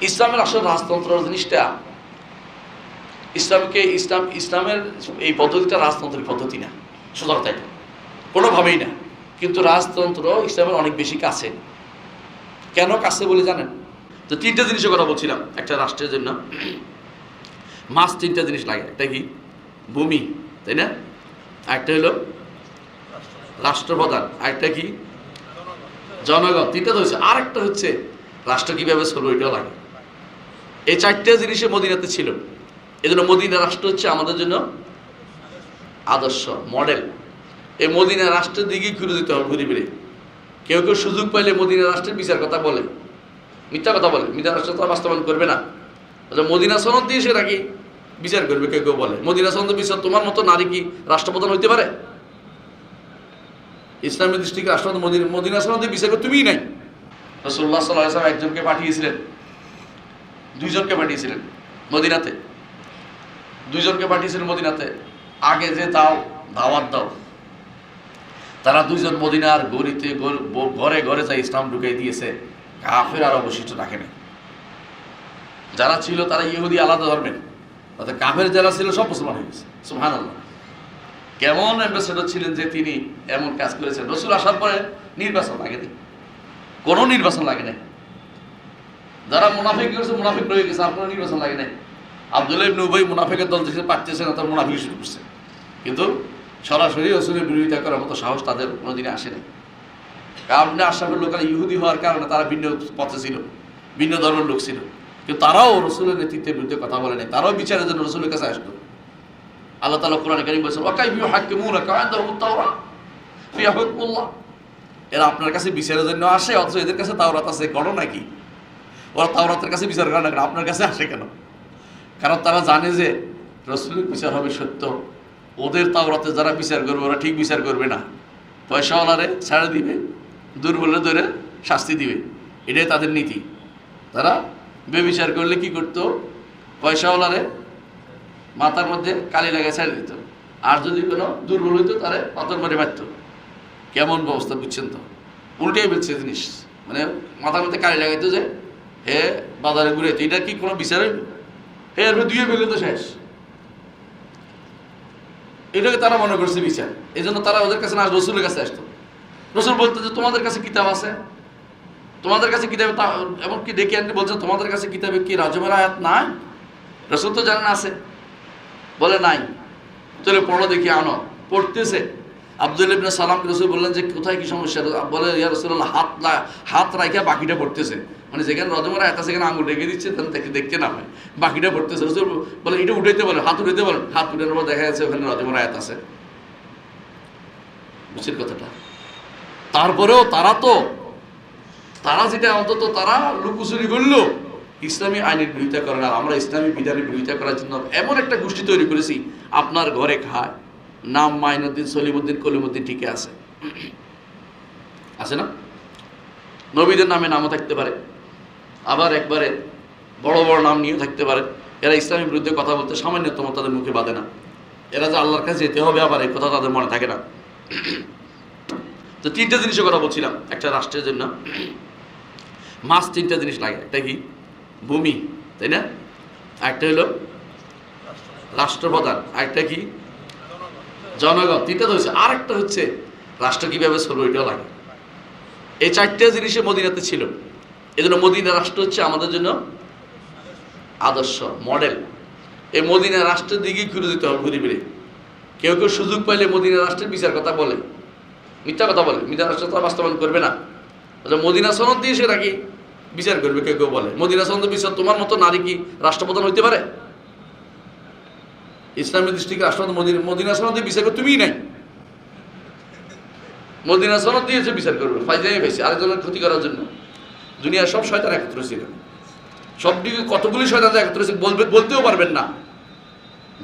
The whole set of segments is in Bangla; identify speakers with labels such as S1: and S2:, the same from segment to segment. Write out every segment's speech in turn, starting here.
S1: ইসলামের আসল রাজতন্ত্র জিনিসটা, ইসলামকে ইসলাম, ইসলামের এই পদ্ধতিটা রাজতন্ত্রের পদ্ধতি না সুতরাং তাই কোনোভাবেই না। কিন্তু রাজতন্ত্র ইসলামের অনেক বেশি কাছে। কেন কাছে বলে জানেন? তো তিনটা জিনিসের কথা বলছিলাম, একটা রাষ্ট্রের জন্য। মাস তিনটা জিনিস লাগে, একটা কি? ভূমি, তাই না? একটা হলো রাষ্ট্রপ্রধান আরেকটা কি? জনগণ, তিনটা তো হচ্ছে আর একটা হচ্ছে, রাষ্ট্র কীভাবে চলবে এটাও লাগে। এই চারটে জিনিসে মদিনাতে ছিল। এই জন্য মদিনা রাষ্ট্র হচ্ছে আমাদের জন্য আদর্শ মডেল এই মদিনা রাষ্ট্রের দিকেই ঘুরে দিতে হবে ঘুরে ফিরে। কেউ কেউ সুযোগ পাইলে মদিনা রাষ্ট্রের বিচার কথা বলে। মিথ্যা কথা বলে। মিথ্যা রাষ্ট্র তো বাস্তবায়ন করবে না। অথচ মদিনা সনদ দিয়ে সে নাকি বিচার করবে, কেউ কেউ বলে। মদিনা সনদ বিচার তোমার মতো নারী কি রাষ্ট্রপ্রধান হইতে পারে? ইসলামের দৃষ্টিকে রাষ্ট্রপতি মদিনা সনদে বিচার তুমিই নাই। রসুল্লাহ সাল্লাহ একজনকে পাঠিয়েছিলেন। দুইজনকে পাঠিয়েছিলেন মদিনাতে। দুইজনকে পাঠিয়েছিলেন মদিনাতে। আগে যে দাও দাওয়াত দাও। তারা দুইজন মদিনার গরিতে ঘরে ঘরে যাই ইসলাম ঢুকিয়ে দিয়েছে, কাফের আর অবশিষ্ট রাখে নাই। যারা ছিল তারা ইহুদি আলাদা ধর্মের। অর্থাৎ কাফের যারা ছিল সব মুসলমান হয়ে গেছে। সুহান কেমন অ্যাম্বাসেডর ছিলেন যে তিনি এমন কাজ করেছেন? রসুল আসার পরে নির্বাচন লাগেনি। কোনো নির্বাচন লাগে নাই যারা মুনাফিক করেছে মুনাফিক রয়ে গেছে, আর কোনো নির্বাচন লাগে নাই। আবদুল্লাহ ইবনে উবাই মুনাফিকের দল থেকে পারতেছে না তার মুনাফিক শুরু করছে। কিন্তু সরাসরি রসুলের বিরোধিতা করার মতো সাহস তাদের কোনোদিনে আসে নাই। কারণ আশরাফের লোকেরা ইহুদি হওয়ার কারণে তারা ভিন্ন পথে ছিল, ভিন্ন ধর্মের লোক ছিল। কিন্তু তারাও রসুলের নেতৃত্বের বিরুদ্ধে কথা বলে নাই, তারাও বিচারের জন্য রসুলের কাছে আসতো। আল্লাহ তালা কোরআন কারিম বলছেন ওয়াকাই বিউ হাক্কে ফিয়া এরা আপনার কাছে বিচারের জন্য আসে, অথচ এদের কাছে তাওরাত আছে করো নাকি ওরা তাওরাতের কাছে বিচার করে না কেন? আপনার কাছে আসে কেন? কারণ তারা জানে যে রসুলের বিচার হবে সত্য। ওদের তাওরাতে যারা বিচার করবে, ওরা ঠিক বিচার করবে না। পয়সাওয়ালারে ছাড়া দিবে দুর্বলে ধরে শাস্তি দিবে। এটাই তাদের নীতি। তারা বেবিচার করলে কি করতো? পয়সাওয়ালারে মাথার মধ্যে কালি লাগা ছেড়ে দিত। আর যদি কোনো দুর্বল হইতো, তারে পাথর মারে মারত। কেমন ব্যবস্থা বুঝছেন তো? উল্টেই বলছে জিনিস। মানে মাথার মধ্যে কালি লাগাইতো যে হে বাজারে ঘুরে এটা কি কোনো বিচার হইল? হে এর দুয়ে ফেলে তো শেষ। এটাকে তারা মনে করছে বিচার। এই জন্য তারা ওদের কাছে না, রসুলের কাছে আসতো। রসুল বলতো যে, তোমাদের কাছে কিতাব আছে? তোমাদের কাছে কিতাবে তা- এমনকি ডেকে আনতে বলছে, তোমাদের কাছে কিতাবে কি রাজমের আয়াত নাই? রসুল তো জানেন আছে। বলে, নাই। চলে পড়ো দেখি, আনো। পড়তেছে। আব্দুল ইবনে সালাম রসুল বললেন যে, কোথায় কি সমস্যা? বলে, ইয়া রসুল্লাহ হাত হাত রাখা বাকিটা পড়তেছে। মানে যেখানে রজমের আছে সেখানে আঙুল রেখে দিচ্ছে, তাহলে দেখে দেখতে না হয়। বাকিটা পড়তেছে। রসুল বলে, এটা উঠাইতে বলেন হাত উঠাইতে বলেন হাত উঠানোর পর দেখা যাচ্ছে ওখানে রজমের আয়াত আছে। বুঝছেন কথাটা? তারপরেও তারা তো, তারা যেটা অন্তত তারা লুকুচুরি করল, ইসলামী আইনের বিরোধিতা করে না। আমরা ইসলামী বিধানের বিরোধিতা করার জন্য এমন একটা গোষ্ঠী তৈরি করেছি, আপনার ঘরে খায় নাম মাইনুদ্দিন সলিমুদ্দিন কলিমুদ্দিন ঠিকই আছে। আছে না? নবীদের নামে নামও থাকতে পারে। আবার একবারে বড় বড় নাম নিয়েও থাকতে পারে। এরা ইসলামের বিরুদ্ধে কথা বলতে সামান্যতম তাদের মুখে বাঁধে না। এরা যে আল্লাহর কাছে যেতে হবে আবার এই কথা তাদের মনে থাকে না। তো তিনটা জিনিসের কথা বলছিলাম, একটা রাষ্ট্রের জন্য। মাস তিনটা জিনিস লাগে, একটা কি? ভূমি, তাই না? একটা হলো রাষ্ট্রপ্রধান, আরেকটা কি? জনগণ, তিনটা হচ্ছে আর একটা হচ্ছে, রাষ্ট্র কীভাবে চলবে এটাও লাগে। এই চারটে জিনিসে মদিনাতে ছিল। এই জন্য মদিনা রাষ্ট্র হচ্ছে আমাদের জন্য আদর্শ, মডেল। এই মদিনা রাষ্ট্রের দিকেই ঘুরে দিতে হবে ঘুরে ফিরে। কেউ কেউ সুযোগ পাইলে মদিনা রাষ্ট্রের বিচার কথা বলে। মিথ্যা কথা বলে। মদিনা রাষ্ট্র তো বাস্তবায়ন করবে না। অথচ মদিনা সনদ দিয়ে সে নাকি বিচার করবে, কেউ কেউ বলে। মদিনা সনদ, বিচার তোমার মতো নারী কি রাষ্ট্রপ্রধান হইতে পারে? ইসলামের দৃষ্টিকে রাষ্ট্রপতি মদিনা মদিনা দিয়ে বিচার করে তুমিই নাই। মদিনা সনদ দিয়েছে বিচার করবে, ফাইজাই পাইছে আরেকজনের ক্ষতি করার জন্য। দুনিয়ার সব শয়তান একত্র ছিল সব দিকে কতগুলি শয়তান একত্র ছিল বলবে বলতেও পারবেন না।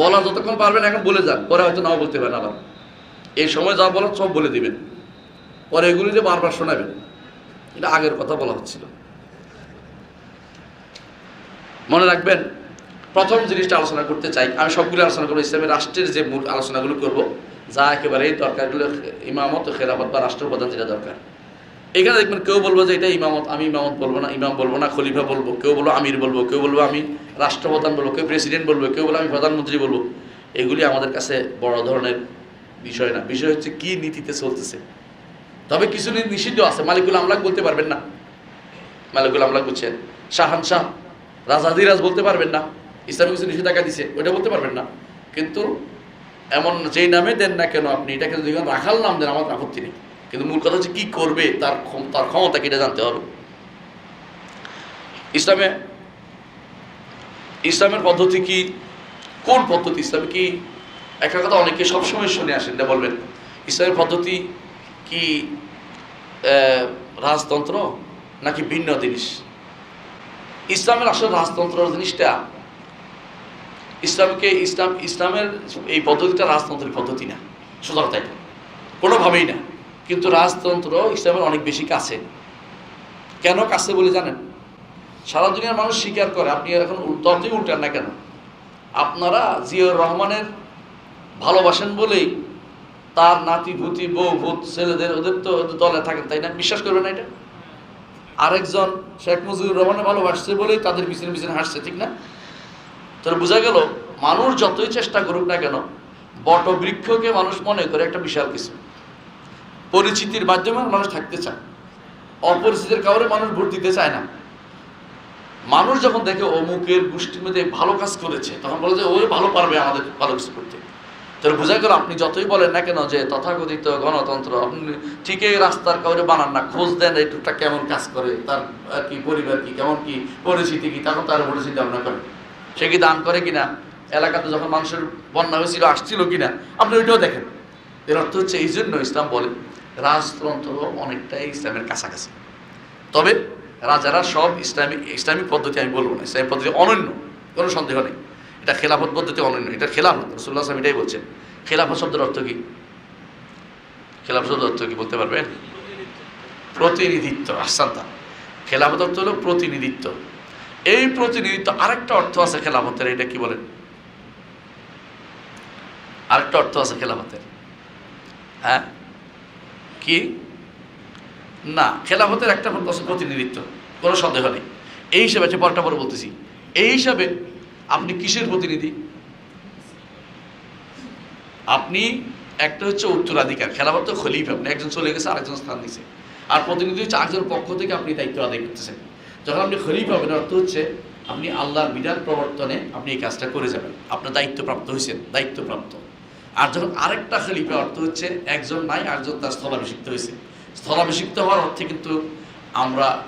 S1: বলা যতক্ষণ পারবেন, এখন বলে যান, পরে হয়তো নাও বলতে পারেন আবার। এই সময় যা বলার সব বলে দিবেন। পরে এগুলি যে বারবার শোনাবেন, এটা আগের কথা বলা হচ্ছিল। মনে রাখবেন প্রথম জিনিসটা আলোচনা করতে চাই, আমি সবগুলো আলোচনা করব ইসলামের রাষ্ট্রের যে মূল আলোচনাগুলো করব, যা একেবারেই দরকার এগুলো ইমামত খেরামত বা রাষ্ট্রপ্রধান যেটা দরকার। এখানে দেখবেন কেউ বলব যে এটা ইমামত, আমি ইমামত বলব না, ইমাম বলব না, খলিফা বলব, কেউ বলব আমির বলব, কেউ বলব আমি রাষ্ট্রপ্রধান বলব, কেউ প্রেসিডেন্ট বলব, কেউ বলব আমি প্রধানমন্ত্রী বলব, এগুলি আমাদের কাছে বড় ধরনের বিষয় না। বিষয় হচ্ছে কি নীতিতে চলতেছে। তবে কিছু নিষিদ্ধ আছে, মালিকুল আমলাক বলতে পারবেন না। মালিকুল আমলাক বুঝছেন শাহান শাহ, রাজাদিরাজ বলতে পারবেন না। ইসলামী কিছু নিষেধাজ্ঞা দিছে, ওইটা বলতে পারবেন না। কিন্তু এমন যেই নামে দেন না কেন আপনি, এটাকে যদি রাখাল নাম দেন, আমার আপত্তি নেই। কিন্তু মূল কথা হচ্ছে কি করবে, তার তার ক্ষমতা এটা জানতে হবে। ইসলামে, ইসলামের পদ্ধতি কি? কোন পদ্ধতি? ইসলামে কি, একটা কথা অনেকে সবসময় শুনে আসেন, এটা বলবেন। ইসলামের পদ্ধতি কি রাজতন্ত্র নাকি ভিন্ন জিনিস? ইসলামের আসলে রাজতন্ত্র জিনিসটা ইসলামকে ইসলাম, ইসলামের এই পদ্ধতিটা রাজতন্ত্রের পদ্ধতি না কথা এটা কোনোভাবেই না। কিন্তু রাজতন্ত্র ইসলামের অনেক বেশি কাছে। কেন কাছে বলে জানেন? সারা দুনিয়ার মানুষ স্বীকার করে, আপনি এখন ততই উল্টান না কেন? আপনারা জিয়র রহমানের ভালোবাসেন বলেই তার নাতি, ভূতি, বউ, ভূত, ছেলেদের ওদের তো দলে থাকেন, তাই না? বিশ্বাস করবেন না এটা? আরেকজন শেখ মুজিবুর রহমানের ভালোবাসছে বলেই তাদের পিছনে পিছনে হাসছে, ঠিক না? তোর বোঝা গেল, মানুষ যতই চেষ্টা করুক না কেন, বটবৃক্ষকে মানুষ মনে করে একটা বিশাল কিছু। পরিচিতির মাধ্যমে মানুষ থাকতে চায়। অপরিচিতের কাউরে মানুষ ভোট দিতে চায় না। মানুষ যখন দেখে অমুকের গোষ্ঠীর মধ্যে ভালো কাজ করেছে, তখন বলে যে ওই ভালো পারবে আমাদের ভালো কিছু করতে। তাহলে বোঝা গেল, আপনি যতই বলেন না কেন যে, তথাকথিত গণতন্ত্র, আপনি ঠিকই রাস্তার কাউরে বানান না, খোঁজ দেন এই টুকটা কেমন কাজ করে, তার আর কি পরিবার কি, কেমন কি পরিস্থিতি কি, তখন তার চিন্তা ভাবনা করেন সে কি দান করে কিনা? এলাকাতে যখন মানুষের বন্যা হয়েছিল, আসছিল কিনা? আপনি ওইটাও দেখেন। এর অর্থ হচ্ছে এই জন্য ইসলাম বলে, রাজতন্ত্র অনেকটাই ইসলামের কাছাকাছি। তবে রাজারা সব ইসলামিক ইসলামিক পদ্ধতি আমি বলব না। ইসলামিক পদ্ধতি অনন্য, কোনো সন্দেহ নেই। এটা খেলাফত পদ্ধতি অনন্য, এটা খেলাফত। রসুল্লাহ আসলাম এটাই বলছেন। খেলাফত শব্দের অর্থ কি? খেলাফত শব্দের অর্থ কি বলতে পারবেন? প্রতিনিধিত্ব আসান্তা খেলাফত অর্থ হলো প্রতিনিধিত্ব। এই প্রতিনিধিত্ব, আরেকটা অর্থ আছে খেলাফতের, এটা কি বলেন? আরেকটা অর্থ আছে খেলাফতের। হ্যাঁ? কি? না, খেলাফতের একটা আছে প্রতিনিধিত্ব, কোনো সন্দেহ নেই। এই হিসাবে আছে পরটা পরে বলতেছি। এই হিসাবে আপনি কিসের প্রতিনিধি? আপনি একটা হচ্ছে উত্তরাধিকার, খেলাফত তো খলিফ, আপনি একজন চলে গেছে, আরেকজন স্থান দিছে। আর প্রতিনিধি হচ্ছে আরেকজন পক্ষ থেকে আপনি দায়িত্ব আদায় করতেছেন। যখন আপনি খলিফ হবেন, অর্থ হচ্ছে আপনি আল্লাহর বিধান প্রবর্তনে আপনি এই কাজটা করে যাবেন। আপনার দায়িত্বপ্রাপ্ত হয়েছেন, দায়িত্বপ্রাপ্ত। আর যখন আরেকটা খলিফা, অর্থ হচ্ছে একজন নাই, আরেকজন তার স্থলাভিষিক্ত হয়েছে। স্থলাভিষিক্ত হওয়ার অর্থে কিন্তু আমরা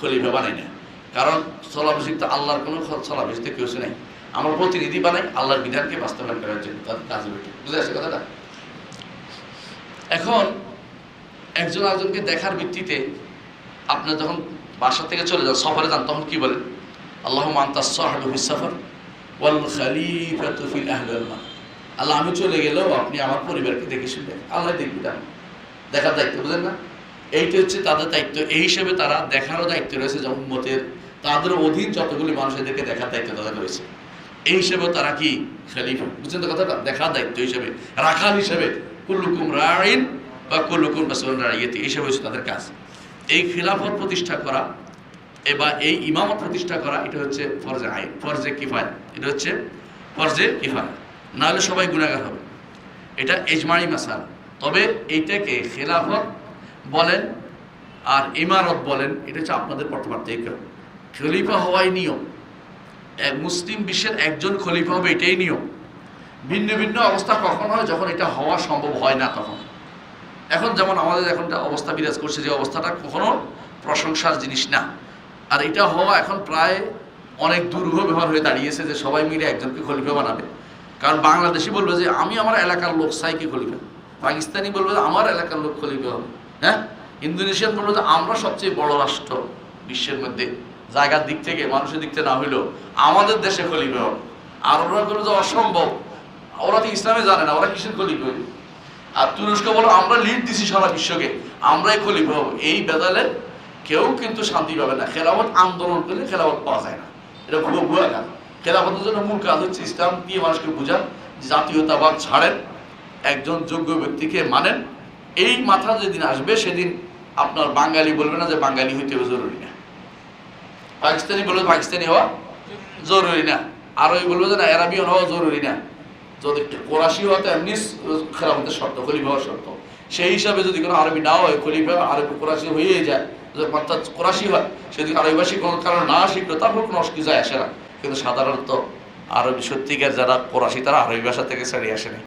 S1: খলিফা বানাই না। কারণ স্থলাভিষিক্ত আল্লাহর কোনো স্থলাভিষিক্ত কেউ নাই। আমরা প্রতিনিধি বানাই আল্লাহর বিধানকে বাস্তবায়ন করার জন্য। তাদের কাজে বুঝে আসছে কথাটা? এখন একজন আরেকজনকে দেখার ভিত্তিতে আপনার যখন বাসা থেকে চলে যান, সফরে যান, তখন কি বলেন আল্লাহ মান্তা সাহাবু সফর ওয়াল খালিফাতু ফিল আহলি আল্লাহ, আমি চলে গেলেও আপনি আমার পরিবারকে দেখে শুনবেন। আল্লাহ দেখবি না দেখার দায়িত্ব বুঝেন না? এইটা হচ্ছে তাদের দায়িত্ব। এই হিসেবে তারা দেখারও দায়িত্ব রয়েছে যে মতের তাদের অধীন যতগুলি মানুষ এদেরকে দেখার দায়িত্ব তাদের রয়েছে। এই হিসেবে তারা কি? খালিফা। বুঝছেন তো কথাটা? দেখার দায়িত্ব হিসেবে, রাখাল হিসেবে। কুল্লুকুম রাইন বা কুল্লুকুম রাসুল রাইয়েতে এইসব হচ্ছে তাদের কাজ। এই খিলাফত প্রতিষ্ঠা করা এবার এই ইমামত প্রতিষ্ঠা করা, এটা হচ্ছে ফরজে আইন, ফরজে কিফায় এটা হচ্ছে ফরজে কিফায়া নাহলে সবাই গুণাগার হবে। এটা এজমারি মাসাল। তবে এইটাকে খেলাফত বলেন আর ইমারত বলেন, এটা হচ্ছে আপনাদের পার্থক্য খলিফা হওয়াই নিয়ম। এক মুসলিম বিশ্বের একজন খলিফা হবে, এটাই নিয়ম। ভিন্ন ভিন্ন অবস্থা কখন হয়, যখন এটা হওয়া সম্ভব হয় না তখন। এখন যেমন আমাদের এখন অবস্থা বিরাজ করছে, যে অবস্থাটা কখনো প্রশংসার জিনিস না। আর এটা হওয়া এখন প্রায় অনেক দুর্ঘ ব্যবহার হয়ে দাঁড়িয়েছে যে সবাই মিলে একজনকে খলিফা বানাবে। কারণ বাংলাদেশি বলবে যে, আমি আমার এলাকার লোক, সাইকে খলিফা। পাকিস্তানি বলবে যে, আমার এলাকার লোক খলিফা হবে। হ্যাঁ? ইন্দোনেশিয়ান বলবে যে, আমরা সবচেয়ে বড় রাষ্ট্র বিশ্বের মধ্যে। জায়গার দিক থেকে, মানুষের দিক থেকে না হইলেও আমাদের দেশে খলিফা হবে। আর ওরা বলবে যে, অসম্ভব। ওরা তো ইসলামে জানে না, ওরা কিসের খলিফা? হবে আর তুরস্ক বলো, আমরা লিড দিছি সারা বিশ্বকে, আমরাই খলিফা হব। এই বেদালে কেউ কিন্তু শান্তি পাবে না। খেলাফত আন্দোলন করলে খেলাফত পাওয়া যায় না। এটা ভুয়ো ভুয়া কাজ খেলাফতের জন্য মূল কাজ হচ্ছে ইসলাম দিয়ে মানুষকে বোঝান, জাতীয়তাবাদ ছাড়েন, একজন যোগ্য ব্যক্তিকে মানেন। এই মাথা যেদিন আসবে, সেদিন আপনার বাঙালি বলবে না যে বাঙালি হইতে হবে জরুরি না। পাকিস্তানি বলবে পাকিস্তানি হওয়া জরুরি না। আর ওই বলবে যে না অ্যারাবিয়ান হওয়া জরুরি না। যদি কোরাশি হওয়া, তো এমনি খেরামতের শর্ত, খলিফা হওয়ার শর্ত। সেই হিসাবে যদি কোনো আরবি না হয়, খলিফা আরবি কোরাশি হয়ে যায়। অর্থাৎ কোরাসি হয় সেদিকে আরবিবাসী কোনো কারণে না শিখলো, তারপর কোনো অসুবিধায় আসে না। কিন্তু সাধারণত আরবি সত্যিকার যারা কোরাসি তারা আরবি ভাষা থেকে ছাড়িয়ে আসেনি